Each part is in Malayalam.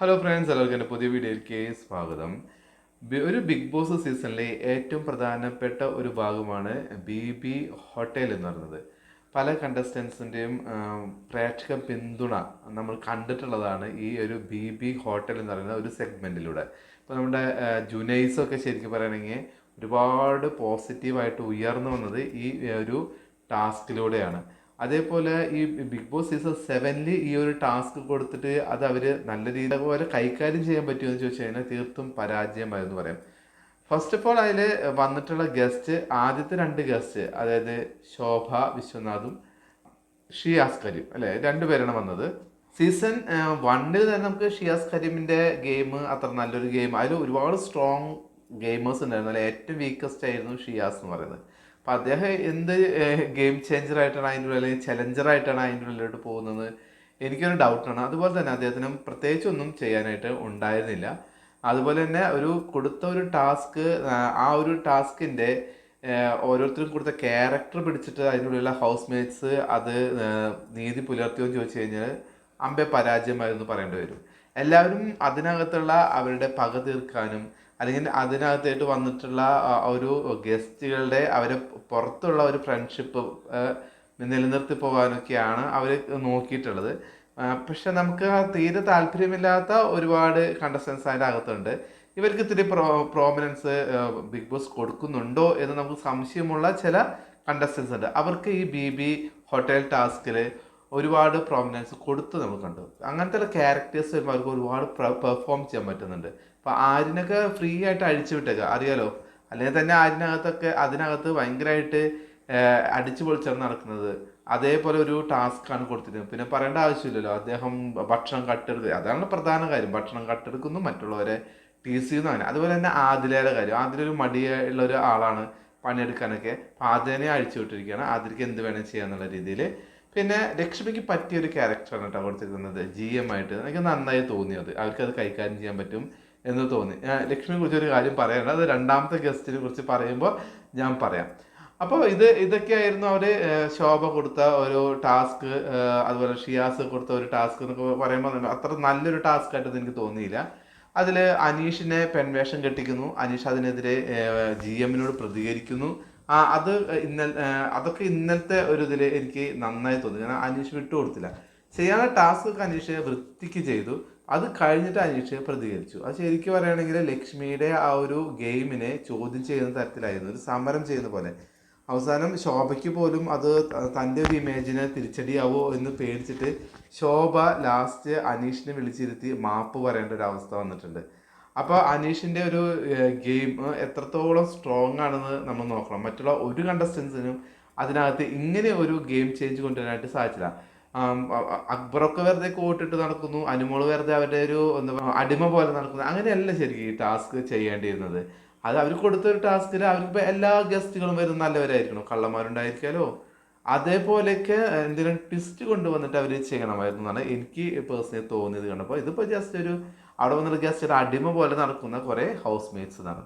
ഹലോ ഫ്രണ്ട്സ് എല്ലാവർക്കും എന്റെ പുതിയ വീഡിയോയിലേക്ക് സ്വാഗതം. ഒരു ബിഗ് ബോസ് സീസണിലെ ഏറ്റവും പ്രധാനപ്പെട്ട ഒരു ഭാഗമാണ് ബി ബി ഹോട്ടൽ എന്ന് പറയുന്നത്. പല കണ്ടസ്റ്റൻസിന്റെയും പ്രേക്ഷക പിന്തുണ നമ്മൾ കണ്ടിട്ടുള്ളതാണ് ഈ ഒരു ബി ബി ഹോട്ടൽ എന്ന് പറയുന്ന ഒരു സെഗ്മെന്റിലൂടെ ഇപ്പോൾ നമ്മുടെ ജുനൈസൊക്കെ ശരിക്കും പറയുകയാണെങ്കിൽ ഒരുപാട് പോസിറ്റീവായിട്ട് ഉയർന്നു വന്നത് ഈ ഒരു ടാസ്കിലൂടെയാണ് അതേപോലെ ഈ ബിഗ് ബോസ് സീസൺ സെവനിൽ ഈ ഒരു ടാസ്ക് കൊടുത്തിട്ട് അത് അവർ നല്ല രീതിയിൽ പോലെ കൈകാര്യം ചെയ്യാൻ പറ്റുമോ എന്ന് ചോദിച്ചു കഴിഞ്ഞാൽ തീർത്തും പരാജയമായെന്ന് പറയാം. ഫസ്റ്റ് ഓഫ് ഓൾ അതിൽ വന്നിട്ടുള്ള ഗസ്റ്റ് ആദ്യത്തെ രണ്ട് ഗസ്റ്റ് അതായത് ശോഭ വിശ്വനാഥും ഷിയാസ് കരീം അല്ലേ? രണ്ടുപേരാണ് വന്നത്. സീസൺ വണ്ണിൽ തന്നെ നമുക്ക് ഷിയാസ് കരീമിന്റെ ഗെയിം അത്ര നല്ലൊരു ഗെയിം അതിൽ ഒരുപാട് സ്ട്രോങ് ഗെയിമേഴ്സ് ഉണ്ടായിരുന്നു. അല്ലെ ഏറ്റവും വീക്കസ്റ്റ് ആയിരുന്നു ഷിയാസ് എന്ന് പറയുന്നത്. അപ്പം അദ്ദേഹം എന്ത് ഗെയിം ചേഞ്ചർ ആയിട്ടാണ് അതിന്റെ ഉള്ളിൽ അല്ലെങ്കിൽ ചലഞ്ചർ ആയിട്ടാണ് അതിന്റെ ഉള്ളിലോട്ട് പോകുന്നത്? എനിക്കൊരു ഡൗട്ടാണ് അതുപോലെ തന്നെ അദ്ദേഹത്തിന് പ്രത്യേകിച്ചൊന്നും ചെയ്യാനായിട്ട് ഉണ്ടായിരുന്നില്ല. അതുപോലെ തന്നെ ഒരു കൊടുത്ത ഒരു ടാസ്ക് ആ ഒരു ടാസ്കിന്റെ ഓരോരുത്തരും കൊടുത്ത ക്യാരക്ടർ പിടിച്ചിട്ട് അതിന്റെ ഉള്ളിലുള്ള ഹൗസ് മേറ്റ്സ് അത് നീതി പുലർത്തിയോ എന്ന് ചോദിച്ചു കഴിഞ്ഞാൽ അമ്പെ പരാജയമായിരുന്നു പറയേണ്ടി വരും. എല്ലാവരും അതിനകത്തുള്ള അവരുടെ പക തീർക്കാനും അല്ലെങ്കിൽ അതിനകത്തായിട്ട് വന്നിട്ടുള്ള ഒരു ഗസ്റ്റുകളുടെ അവരെ പുറത്തുള്ള ഒരു ഫ്രണ്ട്ഷിപ്പ് നിലനിർത്തി പോകാനൊക്കെയാണ് അവർ നോക്കിയിട്ടുള്ളത്. പക്ഷെ നമുക്ക് തീരെ താല്പര്യമില്ലാത്ത ഒരുപാട് കണ്ടസ്റ്റൻസ് അതിന്റെ അകത്തുണ്ട്. ഇവർക്ക് ഇത്തിരി പ്രോ പ്രോമിനൻസ് ബിഗ് ബോസ് കൊടുക്കുന്നുണ്ടോ എന്ന് നമുക്ക് സംശയമുള്ള ചില കണ്ടസ്റ്റൻസ് ഉണ്ട്. അവർക്ക് ഈ ബി ബി ഹോട്ടൽ ടാസ്കിൽ ഒരുപാട് പ്രോമിനൻസ് കൊടുത്ത് നമ്മൾ കണ്ടു. അങ്ങനത്തെ ക്യാരക്ടേഴ്സ് വരുമ്പോൾ അവർക്ക് ഒരുപാട് പെർഫോം ചെയ്യാൻ പറ്റുന്നുണ്ട്. അപ്പോൾ ആരിനൊക്കെ ഫ്രീ ആയിട്ട് അഴിച്ചു വിട്ടേക്കുക അറിയാലോ? അല്ലെങ്കിൽ തന്നെ ആരിനകത്തൊക്കെ അതിനകത്ത് ഭയങ്കരമായിട്ട് അടിച്ചു പൊളിച്ചാണ് നടക്കുന്നത്. അതേപോലെ ഒരു ടാസ്ക് ആണ് കൊടുത്തിരുന്നത്. പിന്നെ പറയേണ്ട ആവശ്യമില്ലല്ലോ അദ്ദേഹം ഭക്ഷണം കട്ടെടുക്കുക അതാണ് പ്രധാന കാര്യം. ഭക്ഷണം കട്ടെടുക്കുന്നു മറ്റുള്ളവരെ ടീസ് ചെയ്യുന്നു അങ്ങനെ. അതുപോലെ തന്നെ ആദിലയുടെ കാര്യം. ആദിലൊരു മടിയുള്ള ഒരു ആളാണ് പണിയെടുക്കാനൊക്കെ. അപ്പം ആദിനെ അഴിച്ചു വിട്ടിരിക്കുകയാണ്. ആദിലേക്ക് എന്ത് വേണം ചെയ്യാന്നുള്ള രീതിയിൽ പിന്നെ ലക്ഷ്മിക്ക് പറ്റിയ ഒരു ക്യാരക്ടറാണ് കേട്ടോ കൊടുത്തിരിക്കുന്നത്. ജി എം ആയിട്ട്. എനിക്ക് നന്നായി തോന്നിയത്. അവർക്ക് അത് കൈകാര്യം ചെയ്യാൻ പറ്റും. എന്ന് തോന്നി. ലക്ഷ്മിയെ കുറിച്ച് ഒരു കാര്യം പറയാനുണ്ട്. അത് രണ്ടാമത്തെ ഗസ്റ്റിനെ കുറിച്ച് പറയുമ്പോൾ ഞാൻ പറയാം. അപ്പോൾ ഇത് ഇതൊക്കെയായിരുന്നു അവർ ശോഭ കൊടുത്ത ഒരു ടാസ്ക് അതുപോലെ ഷിയാസ് കൊടുത്ത ഒരു ടാസ്ക് എന്നൊക്കെ പറയുമ്പോൾ അത്ര നല്ലൊരു ടാസ്ക് ആയിട്ടൊന്നും എനിക്ക് തോന്നിയില്ല. അതിൽ അനീഷിനെ പെൺവേഷം കെട്ടിക്കുന്നു. അനീഷ് അതിനെതിരെ ജി എമ്മിനോട് പ്രതികരിക്കുന്നു. ആ അത് ഇന്നൽ അതൊക്കെ ഇന്നലത്തെ ഒരു ഇതിൽ എനിക്ക് നന്നായി തോന്നി. കാരണം അനീഷ് വിട്ടുകൊടുത്തില്ല. ചെയ്യാനുള്ള ടാസ്ക് അനീഷ് വൃത്തിക്ക് ചെയ്തു. അത് കഴിഞ്ഞിട്ട് അനീഷ് പ്രതികരിച്ചു. അത് ശരിക്കും പറയുകയാണെങ്കിൽ ലക്ഷ്മിയുടെ ആ ഒരു ഗെയിമിനെ ചോദ്യം ചെയ്യുന്ന തരത്തിലായിരുന്നു. ഒരു സമരം ചെയ്യുന്ന പോലെ. അവസാനം ശോഭയ്ക്ക് പോലും അത് തന്റെ ഒരു ഇമേജിനെ തിരിച്ചടിയാവോ എന്ന് പേടിച്ചിട്ട് ശോഭ ലാസ്റ്റ് അനീഷിനെ വിളിച്ചിരുത്തി മാപ്പ് പറയേണ്ട ഒരു അവസ്ഥ വന്നിട്ടുണ്ട്. അപ്പോൾ അനീഷിന്റെ ഒരു ഗെയിം എത്രത്തോളം സ്ട്രോങ് ആണെന്ന് നമ്മൾ നോക്കണം. മറ്റുള്ള ഒരു കണ്ടസ്റ്റൻസിനും അതിനകത്ത് ഇങ്ങനെ ഒരു ഗെയിം ചേഞ്ച് കൊണ്ടുവരാനായിട്ട് സാധിച്ചില്ല. അക്ബറൊക്കെ വെറുതെ കോട്ടിട്ട് നടക്കുന്നു അനുമോൾ വെറുതെ അവരുടെ ഒരു എന്താ അടിമ പോലെ നടക്കുന്നു അങ്ങനെയല്ല ശരിക്കും ഈ ടാസ്ക് ചെയ്യേണ്ടിയിരുന്നത്. അത് അവർ കൊടുത്തൊരു ടാസ്കിൽ അവർക്ക് എല്ലാ ഗസ്റ്റുകളും വരുന്ന നല്ലവരായിരിക്കണം. കള്ളന്മാരുണ്ടായിരിക്കാലോ. അതേപോലെയൊക്കെ എന്തെങ്കിലും ട്വിസ്റ്റ് കൊണ്ടുവന്നിട്ട് അവർ ചെയ്യണമായിരുന്നു എന്നാണ് എനിക്ക് പേഴ്സണലി തോന്നിയത് കണ്ടപ്പോൾ. ഇതിപ്പോൾ ജസ്റ്റ് ഒരു അവിടെ വന്നിട്ട് ഗസ്റ്റ് അടിമ പോലെ നടക്കുന്ന കുറേ ഹൗസ് മേറ്റ്സ് എന്നാണ്.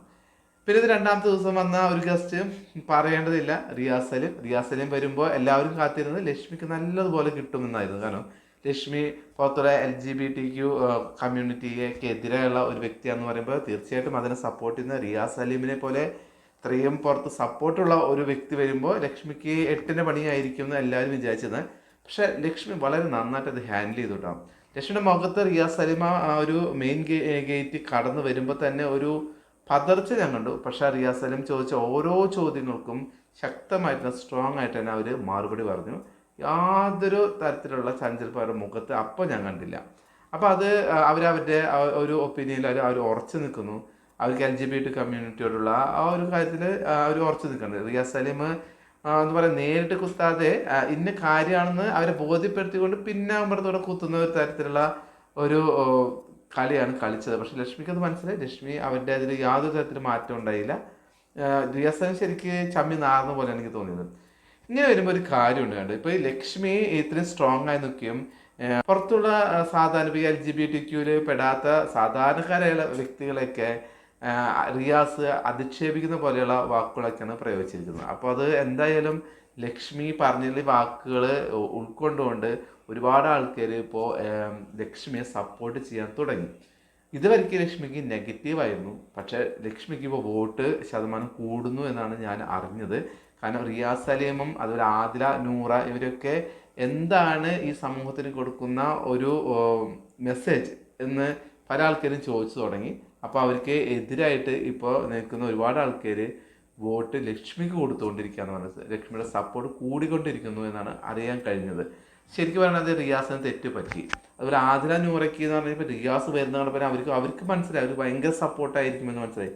പിന്നെ ഇത് രണ്ടാമത്തെ ദിവസം വന്ന ഒരു ഗസ്റ്റ് പറയേണ്ടതില്ല. റിയാസ് സലീം റിയാസ് സലീം വരുമ്പോൾ എല്ലാവരും കാത്തിരുന്നത് ലക്ഷ്മിക്ക് നല്ലതുപോലെ കിട്ടുമെന്നായിരുന്നു. കാരണം ലക്ഷ്മി പുറത്തുള്ള L G B T Q കമ്മ്യൂണിറ്റിക്ക് എതിരെയുള്ള ഒരു വ്യക്തിയാണെന്ന് പറയുമ്പോൾ തീർച്ചയായിട്ടും അതിനെ സപ്പോർട്ട് ചെയ്യുന്ന റിയാസ് സലീമിനെ പോലെ ഇത്രയും പുറത്ത് സപ്പോർട്ടുള്ള ഒരു വ്യക്തി വരുമ്പോൾ ലക്ഷ്മിക്ക് എട്ടിന്റെ പണിയായിരിക്കും എന്ന് എല്ലാവരും വിചാരിച്ചത് പക്ഷെ ലക്ഷ്മി വളരെ നന്നായിട്ട് അത് ഹാൻഡിൽ ചെയ്തു കേട്ടോ ലക്ഷ്മിയുടെ മുഖത്ത് റിയാസ് സലീമ ഒരു മെയിൻ ഗേറ്റ് കടന്നു വരുമ്പോൾ തന്നെ ഒരു പതർച്ച ഞാൻ കണ്ടു. പക്ഷെ റിയാസ് സലീം ചോദിച്ച ഓരോ ചോദ്യങ്ങൾക്കും ശക്തമായിട്ട് സ്ട്രോങ് ആയിട്ട് തന്നെ അവർ മറുപടി പറഞ്ഞു. യാതൊരു തരത്തിലുള്ള ചഞ്ചലപ്പം അവരുടെ മുഖത്ത് അപ്പോൾ ഞാൻ കണ്ടില്ല. അപ്പോൾ അത് അവരവരുടെ ഒരു ഒപ്പീനിയനിൽ അവർ അവർ ഉറച്ചു നിൽക്കുന്നു. അവർക്ക് എൽ ജി ബി ടി കമ്മ്യൂണിറ്റിയോടുള്ള ആ ഒരു കാര്യത്തിൽ അവർ ഉറച്ചു നിൽക്കുന്നുണ്ട്. റിയാസ് സലീം എന്ന് പറയാം നേരിട്ട് കുത്താതെ ഇന്ന കാര്യമാണെന്ന് അവരെ ബോധ്യപ്പെടുത്തിക്കൊണ്ട് പിന്നെ അമ്പലത്തോടെ കുത്തുന്ന ഒരു തരത്തിലുള്ള ഒരു കളിയാണ് കളിച്ചത്. പക്ഷെ ലക്ഷ്മിക്ക് അത് മനസ്സിലായി. ലക്ഷ്മി അവരുടെ അതിൽ യാതൊരു തരത്തിലും മാറ്റം ഉണ്ടായില്ല. ദിവസം ശരിക്ക് ചമ്മി നാർന്ന പോലെ എനിക്ക് തോന്നിയത്. ഇങ്ങനെ വരുമ്പോൾ ഒരു കാര്യമുണ്ട് കണ്ട്? ഇപ്പോൾ ഈ ലക്ഷ്മി ഇത്രയും സ്ട്രോങ് ആയി നിൽക്കുകയും പുറത്തുള്ള സാധാരണ ഇപ്പോൾ എൽ ജി ബി ടി ക്യൂൽ പെടാത്ത സാധാരണക്കാരായുള്ള വ്യക്തികളെയൊക്കെ റിയാസ് അധിക്ഷേപിക്കുന്ന പോലെയുള്ള വാക്കുകളൊക്കെയാണ് പ്രയോഗിച്ചിരിക്കുന്നത്. അപ്പോൾ അത് എന്തായാലും ലക്ഷ്മി പറഞ്ഞ വാക്കുകൾ ഉൾക്കൊണ്ടുകൊണ്ട് ഒരുപാട് ആൾക്കാർ ഇപ്പോൾ ലക്ഷ്മിയെ സപ്പോർട്ട് ചെയ്യാൻ തുടങ്ങി. ഇതുവരെയ്ക്ക് ലക്ഷ്മിക്ക് നെഗറ്റീവായിരുന്നു പക്ഷേ ലക്ഷ്മിക്ക് ഇപ്പോൾ വോട്ട് ശതമാനം കൂടുന്നു എന്നാണ് ഞാൻ അറിഞ്ഞത്. കാരണം റിയാസ് സലീമും അതുപോലെ ആദില നൂറ ഇവരൊക്കെ എന്താണ് ഈ സമൂഹത്തിന് കൊടുക്കുന്ന ഒരു മെസ്സേജ് എന്ന് പല ആൾക്കാരും ചോദിച്ചു തുടങ്ങി. അപ്പോൾ അവർക്ക് എതിരായിട്ട് ഇപ്പോൾ നിൽക്കുന്ന ഒരുപാട് ആൾക്കാർ വോട്ട് ലക്ഷ്മിക്ക് കൊടുത്തുകൊണ്ടിരിക്കുകയെന്ന് പറഞ്ഞത്. ലക്ഷ്മിയുടെ സപ്പോർട്ട് കൂടിക്കൊണ്ടിരിക്കുന്നു എന്നാണ് അറിയാൻ കഴിഞ്ഞത്. ശരിക്കും പറയുന്നത് റിയാസിന് തെറ്റ് പറ്റി. അതുപോലെ ആതിര നൂറയ്ക്ക് എന്ന് പറഞ്ഞാൽ ഇപ്പോൾ റിയാസ് വരുന്ന കണ്ടപ്പോൾ അവർക്ക് അവർക്ക് മനസ്സിലായി. അവർ ഭയങ്കര സപ്പോർട്ടായിരിക്കുമെന്ന് മനസ്സിലായി.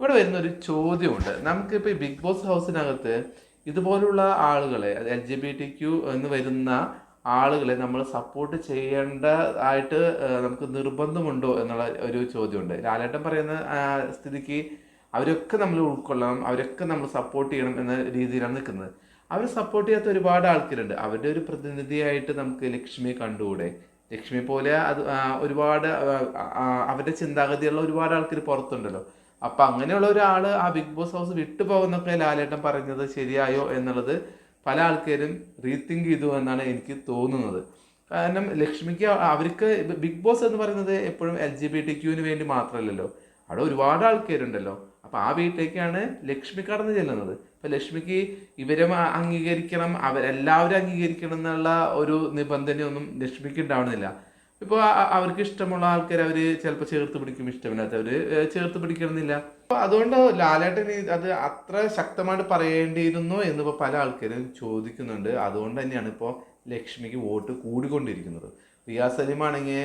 ഇവിടെ വരുന്ന ഒരു ചോദ്യമുണ്ട്. നമുക്കിപ്പോൾ ഈ ബിഗ് ബോസ് ഹൗസിനകത്ത് ഇതുപോലുള്ള ആളുകളെ L G B T Q എന്ന് വരുന്ന ആളുകളെ നമ്മൾ സപ്പോർട്ട് ചെയ്യേണ്ട ആയിട്ട് നമുക്ക് നിർബന്ധമുണ്ടോ എന്നുള്ള ഒരു ചോദ്യമുണ്ട്. ലാലേട്ടൻ പറയുന്ന സ്ഥിതിക്ക് അവരൊക്കെ നമ്മൾ ഉൾക്കൊള്ളണം അവരൊക്കെ നമ്മൾ സപ്പോർട്ട് ചെയ്യണം എന്ന രീതിയിലാണ് നിൽക്കുന്നത്. അവർ സപ്പോർട്ട് ചെയ്യാത്ത ഒരുപാട് ആൾക്കാരുണ്ട്. അവരുടെ ഒരു പ്രതിനിധിയായിട്ട് നമുക്ക് ലക്ഷ്മിയെ കണ്ടുകൂടെ? ലക്ഷ്മി പോലെ അത് ഒരുപാട് അവരുടെ ചിന്താഗതിയുള്ള ഒരുപാട് ആൾക്കാർ പുറത്തുണ്ടല്ലോ. അപ്പൊ അങ്ങനെയുള്ള ഒരാൾ ആ ബിഗ് ബോസ് ഹൗസ് വിട്ടു പോകുന്നൊക്കെ ലാലേട്ടൻ പറഞ്ഞത് ശരിയായോ എന്നുള്ളത് പല ആൾക്കാരും റീതിങ്ക് ചെയ്തു എന്നാണ് എനിക്ക് തോന്നുന്നത്. കാരണം ലക്ഷ്മിക്ക് അവർക്ക് ബിഗ് ബോസ് എന്ന് പറയുന്നത് എപ്പോഴും എൽ ജി ബി ടി ക്യൂവിന് വേണ്ടി മാത്രമല്ലല്ലോ. അവിടെ ഒരുപാട് ആൾക്കാരുണ്ടല്ലോ. അപ്പൊ ആ വീട്ടിലേക്കാണ് ലക്ഷ്മി കടന്നു ചെല്ലുന്നത്. അപ്പൊ ലക്ഷ്മിക്ക് ഇവരെ അംഗീകരിക്കണം അവരെല്ലാവരും അംഗീകരിക്കണം എന്നുള്ള ഒരു നിബന്ധനയൊന്നും ലക്ഷ്മിക്ക് ഉണ്ടാവണമെന്നില്ല ഇപ്പോൾ അവർക്ക് ഇഷ്ടമുള്ള ആൾക്കാർ അവർ ചിലപ്പോൾ ചേർത്ത് പിടിക്കും ഇഷ്ടമില്ലാത്തവർ ചേർത്ത് പിടിക്കണമെന്നില്ല. അപ്പോൾ അതുകൊണ്ട് ലാലേട്ടൻ അത് അത്ര ശക്തമായിട്ട് പറയേണ്ടിയിരുന്നു എന്നിപ്പോൾ പല ആൾക്കാരും ചോദിക്കുന്നുണ്ട്. അതുകൊണ്ട് തന്നെയാണ് ഇപ്പോൾ ലക്ഷ്മിക്ക് വോട്ട് കൂടിക്കൊണ്ടിരിക്കുന്നത്. റിയാസ് സലീം ആണെങ്കിൽ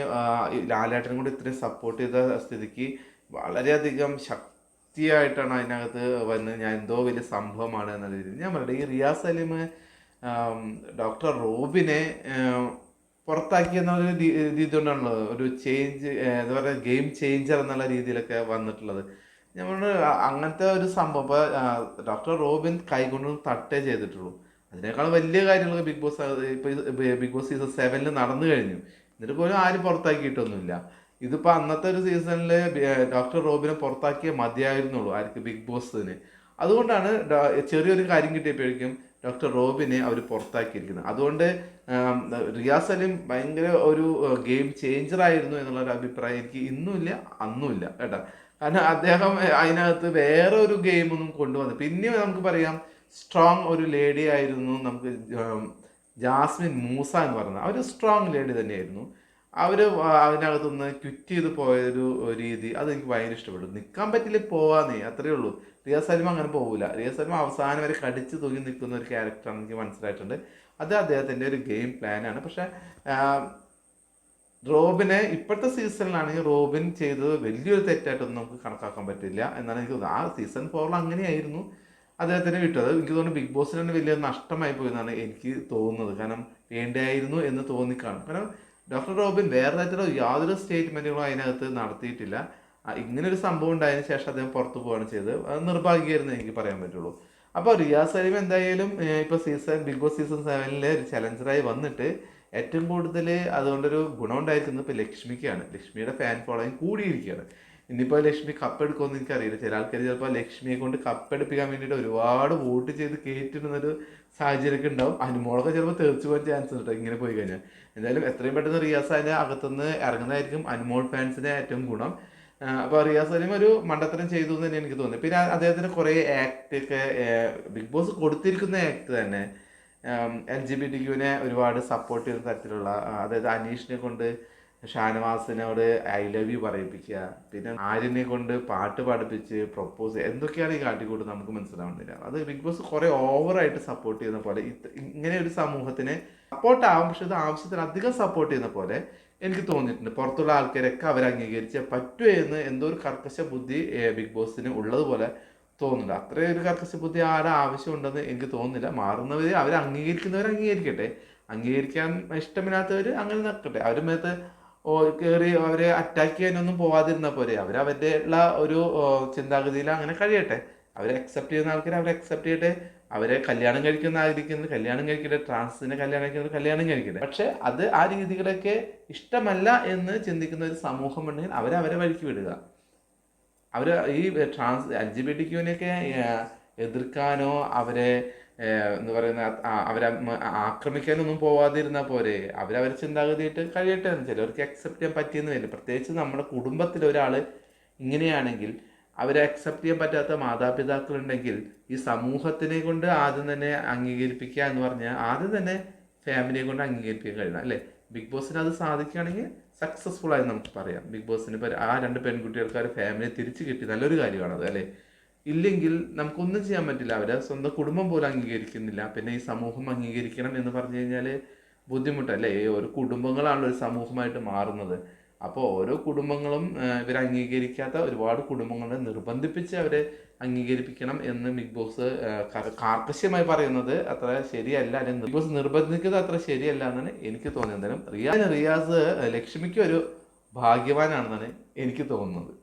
ലാലേട്ടനും കൂടി ഇത്രയും സപ്പോർട്ട് ചെയ്ത സ്ഥിതിക്ക് വളരെയധികം ശക്തിയായിട്ടാണ് അതിനകത്ത് വന്ന് ഞാൻ എന്തോ വലിയ സംഭവമാണ് എന്ന രീതിയിൽ. ഞാൻ പറയട്ടെ ഈ റിയാസ് സലീം ഡോക്ടർ റോബിനെ പുറത്താക്കിയെന്ന പുറത്താക്കി എന്നുള്ള രീ- രീതി കൊണ്ടാണുള്ളത് ഒരു ചേഞ്ച് എന്താ പറയുക ഗെയിം ചേഞ്ചർ എന്നുള്ള രീതിയിലൊക്കെ വന്നിട്ടുള്ളത്. പറഞ്ഞു അങ്ങനത്തെ ഒരു സംഭവം. ഇപ്പോൾ ഡോക്ടർ റോബിൻ കൈകൊണ്ട് തട്ടേ ചെയ്തിട്ടുള്ളൂ. അതിനേക്കാൾ വലിയ കാര്യങ്ങൾ ബിഗ് ബോസ് ഇപ്പോൾ ബിഗ് ബോസ് സീസൺ സെവനിൽ നടന്നു കഴിഞ്ഞു. എന്നിട്ട് പോലും ആരും പുറത്താക്കിയിട്ടൊന്നുമില്ല. ഇതിപ്പോ അന്നത്തെ ഒരു സീസണിൽ ഡോക്ടർ റോബിനെ പുറത്താക്കിയ മതിയായിരുന്നുള്ളൂ ആർക്ക് ബിഗ് ബോസിന്. അതുകൊണ്ടാണ് ചെറിയൊരു കാര്യം കിട്ടിയപ്പോഴേക്കും ഡോക്ടർ റോബിനെ അവർ പുറത്താക്കിയിരിക്കുന്നത്. അതുകൊണ്ട് റിയാസ് അലിം ഭയങ്കര ഒരു ഗെയിം ചേഞ്ചർ ആയിരുന്നു എന്നുള്ള ഒരു അഭിപ്രായം എനിക്ക് ഇന്നുമില്ല അന്നുമില്ല കേട്ടോ. കാരണം അദ്ദേഹം അതിനകത്ത് വേറെ ഒരു ഗെയിം ഒന്നും കൊണ്ടുവന്നു പിന്നെ നമുക്ക് പറയാം സ്ട്രോങ് ഒരു ലേഡി ആയിരുന്നു നമുക്ക് ജാസ്മിൻ മൂസ എന്ന് പറയുന്നത് അവർ സ്ട്രോങ് ലേഡി തന്നെയായിരുന്നു. അവർ അതിനകത്തുനിന്ന് ക്വിറ്റ് ചെയ്ത് പോയൊരു രീതി അത് എനിക്ക് ഭയങ്കര ഇഷ്ടപ്പെട്ടു. നിൽക്കാൻ പറ്റില്ല പോവാന്നേ അത്രേ ഉള്ളൂ. റിയ സലിമ അങ്ങനെ പോകില്ല റിയ സലിമ അവസാനം വരെ കടിച്ച് തൂങ്ങി നിൽക്കുന്ന ഒരു ക്യാരക്ടറാണ് എനിക്ക് മനസ്സിലായിട്ടുണ്ട്. അത് അദ്ദേഹത്തിന്റെ ഒരു ഗെയിം പ്ലാനാണ് പക്ഷേ റോബിനെ ഇപ്പോഴത്തെ സീസണിലാണെങ്കിൽ റോബിൻ ചെയ്തത് വലിയൊരു തെറ്റായിട്ടൊന്നും നമുക്ക് കണക്കാക്കാൻ പറ്റില്ല എന്നാണ് എനിക്ക് ആ സീസൺ ഫോറിൽ അങ്ങനെയായിരുന്നു അദ്ദേഹത്തിന് വിട്ടു അത് എനിക്ക് തോന്നുന്നു ബിഗ് ബോസിന് തന്നെ വലിയ നഷ്ടമായി പോയി എന്നാണ് എനിക്ക് തോന്നുന്നത്. കാരണം വേണ്ടായിരുന്നു എന്ന് തോന്നിക്കാണും. കാരണം ഡോക്ടർ റോബിൻ വേറെ തരത്തിലുള്ള യാതൊരു സ്റ്റേറ്റ്മെന്റുകളും അതിനകത്ത് നടത്തിയിട്ടില്ല. ഇങ്ങനെ ഒരു സംഭവം ഉണ്ടായതിനു ശേഷം അദ്ദേഹം പുറത്തു പോവുകയാണ് ചെയ്തത്. അത് നിർഭാഗ്യമായിരുന്നു എനിക്ക് പറയാൻ പറ്റുള്ളൂ. അപ്പോൾ റിയാസ് സലീം എന്തായാലും ഇപ്പോൾ സീസൺ ബിഗ് ബോസ് സീസൺ സെവനിലെ ഒരു ചലഞ്ചറായി വന്നിട്ട് ഏറ്റവും കൂടുതൽ അതുകൊണ്ടൊരു ഗുണം ഉണ്ടായിരിക്കുന്നത് ഇപ്പോൾ ലക്ഷ്മിക്കാണ്. ലക്ഷ്മിയുടെ ഫാൻ ഫോളോയിങ് കൂടിയിരിക്കുകയാണ്. ഇനിയിപ്പോൾ ലക്ഷ്മി കപ്പെടുക്കുമെന്ന് എനിക്കറിയില്ല. ചില ആൾക്കാർ ചിലപ്പോൾ ലക്ഷ്മിയെ കൊണ്ട് കപ്പെടുപ്പിക്കാൻ വേണ്ടിയിട്ട് ഒരുപാട് വോട്ട് ചെയ്ത് കയറ്റിടുന്നൊരു സാഹചര്യമൊക്കെ ഉണ്ടാവും. അനുമോളൊക്കെ ചിലപ്പോൾ തെറിച്ചു പോകാൻ ചാൻസ് ഉണ്ട് ഇങ്ങനെ പോയി കഴിഞ്ഞാൽ. എന്തായാലും എത്രയും പെട്ടെന്ന് റിയാസ് അതിന്റെ അകത്തുനിന്ന് ഇറങ്ങുന്നതായിരിക്കും അനുമോൾ ഫാൻസിന്റെ ഏറ്റവും ഗുണം. അപ്പോൾ റിയാസ് സലീം ഒരു മണ്ടത്തരം ചെയ്തു എന്ന് തന്നെ എനിക്ക് തോന്നി പിന്നെ അദ്ദേഹത്തിന് കുറേ ആക്ട് ഒക്കെ ബിഗ് ബോസ് കൊടുത്തിരിക്കുന്ന ആക്ട് തന്നെ. എൽ ജി ബി ടി ക്യൂവിനെ ഒരുപാട് സപ്പോർട്ട് ചെയ്യുന്ന തരത്തിലുള്ള അതായത് അനീഷിനെ കൊണ്ട് ഷാനവാസിനോട് ഐ ലവ് യു പറയിപ്പിക്കുക. പിന്നെ ആര്യനെ കൊണ്ട് പാട്ട് പാടിപ്പിച്ച് പ്രപ്പോസ് എന്തൊക്കെയാണ് ഈ കാട്ടിക്കൂട്ട് നമുക്ക് മനസ്സിലാവുന്നില്ല. അത് ബിഗ് ബോസ് കുറെ ഓവറായിട്ട് സപ്പോർട്ട് ചെയ്യുന്ന പോലെ ഇങ്ങനെ ഒരു സമൂഹത്തിനെ സപ്പോർട്ട് ആവും പക്ഷെ ഇത് ആവശ്യത്തിന് അധികം സപ്പോർട്ട് ചെയ്യുന്ന പോലെ എനിക്ക് തോന്നിയിട്ടുണ്ട്. പുറത്തുള്ള ആൾക്കാരൊക്കെ അവർ അംഗീകരിച്ചേ പറ്റുമോ എന്ന് എന്തോ ഒരു കർക്കശ ബുദ്ധി ബിഗ് ബോസിന് ഉള്ളതുപോലെ തോന്നുന്നില്ല അത്രയും ഒരു കർക്കശ ബുദ്ധി ആരുടെ ആവശ്യമുണ്ടെന്ന് എനിക്ക് തോന്നുന്നില്ല. മാറുന്നവർ അവർ അംഗീകരിക്കുന്നവർ അംഗീകരിക്കട്ടെ. അംഗീകരിക്കാൻ ഇഷ്ടമില്ലാത്തവർ അങ്ങനെ നിൽക്കട്ടെ അവരുമേത്ത് കയറി അവരെ അറ്റാക്ക് ചെയ്യാനൊന്നും പോവാതിരുന്ന പോരെ. അവർ അവരുടെ ഉള്ള ഒരു ചിന്താഗതിയിൽ അങ്ങനെ കഴിയട്ടെ. അവരെ അക്സെപ്റ്റ് ചെയ്യുന്ന ആൾക്കാർ അവരെ അക്സെപ്റ്റ് ചെയ്യട്ടെ. അവരെ കല്യാണം കഴിക്കുന്ന ആഗ്രഹിക്കുന്നത് കല്യാണം കഴിക്കട്ടെ. ട്രാൻസിനെ കല്യാണം കഴിക്കുന്നത് കല്യാണം കഴിക്കട്ടെ. പക്ഷെ അത് ആ രീതികളൊക്കെ ഇഷ്ടമല്ല എന്ന് ചിന്തിക്കുന്ന ഒരു സമൂഹം ഉണ്ടെങ്കിൽ അവരെ അവരെ വഴിക്ക് വിടുക. അവർ ഈ trans L G B T എതിർക്കാനോ അവരെ എന്ന് പറയുന്ന അവരെ ആക്രമിക്കാനൊന്നും പോവാതിരുന്നാൽ പോരെ. അവരവരെ ചിന്താഗതിയായിട്ട് കഴിയട്ടെ എന്ന് ചിലവർക്ക് അക്സെപ്റ്റ് ചെയ്യാൻ പറ്റിയെന്ന് വരില്ല. പ്രത്യേകിച്ച് നമ്മുടെ കുടുംബത്തിൽ ഒരാൾ ഇങ്ങനെയാണെങ്കിൽ അവരെ അക്സെപ്റ്റ് ചെയ്യാൻ പറ്റാത്ത മാതാപിതാക്കളുണ്ടെങ്കിൽ ഈ സമൂഹത്തിനെ കൊണ്ട് ആദ്യം തന്നെ അംഗീകരിപ്പിക്കുക എന്ന് പറഞ്ഞാൽ ആദ്യം തന്നെ ഫാമിലിയെ കൊണ്ട് അംഗീകരിപ്പിക്കാൻ കഴിയണം അല്ലേ? ബിഗ് ബോസിന് അത് സാധിക്കുകയാണെങ്കിൽ സക്സസ്ഫുൾ ആയി നമുക്ക് പറയാം. ബിഗ് ബോസിന് ആ രണ്ട് പെൺകുട്ടികൾക്ക് ഫാമിലി തിരിച്ചു കിട്ടി. നല്ലൊരു കാര്യമാണത് അല്ലേ? ഇല്ലെങ്കിൽ നമുക്കൊന്നും ചെയ്യാൻ പറ്റില്ല. അവരെ സ്വന്തം കുടുംബം പോലും അംഗീകരിക്കുന്നില്ല. പിന്നെ ഈ സമൂഹം അംഗീകരിക്കണം എന്ന് പറഞ്ഞു കഴിഞ്ഞാൽ ബുദ്ധിമുട്ടല്ലേ? ഓരോ കുടുംബങ്ങളാണല്ലോ ഒരു സമൂഹമായിട്ട് മാറുന്നത്. അപ്പോൾ ഓരോ കുടുംബങ്ങളും ഇവരെ അംഗീകരിക്കാത്ത ഒരുപാട് കുടുംബങ്ങളെ നിർബന്ധിപ്പിച്ച് അവരെ അംഗീകരിപ്പിക്കണം എന്ന് ബിഗ് ബോസ് കാർക്കശ്യമായി പറയുന്നത് അത്ര ശരിയല്ല. അല്ലെങ്കിൽ ബിഗ് ബോസ് നിർബന്ധിക്കുന്നത് അത്ര ശരിയല്ല എന്നാണ് എനിക്ക് തോന്നിയത്. റിയാസ് റിയാസ് ലക്ഷ്മിക്ക് ഒരു ഭാഗ്യവാനാണെന്നാണ് എനിക്ക് തോന്നുന്നത്.